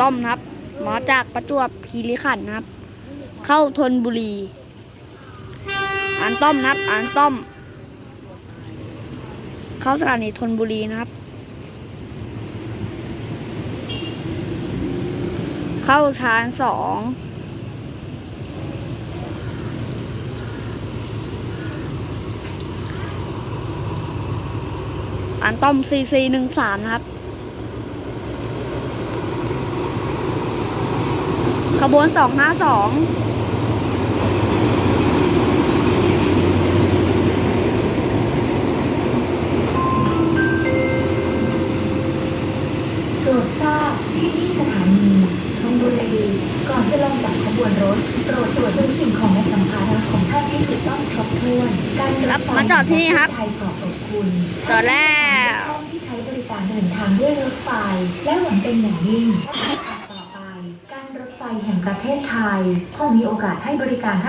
ต้อมนะครับ หมาจากประจวบคีรีขันธ์ครับ เข้าธนบุรีอ่านต้อมนะครับอ่านต้อม เข้าสถานีธนบุรีนะครับ เข้าชานสองอ่านต้อม CC หนึ่งสามนะครับ ขบวนสองห้าสองโปรดทราบที่นี่สถานีธนบุรีก่อนจะลงจากขบวนรถโปรดตรวจดูสิ่งของและสัมภาระของท่านให้ถูกต้องครบถ้วนการครับมาจอดที่นี่ครับไทยขอบคุณจอดแล้วท่านที่ใช้บริการเดินทางด้วยรถไฟและหวังเป็นอย่างยิ่ง แห่งประเทศไทยคงมีโอกาสให้บริการให้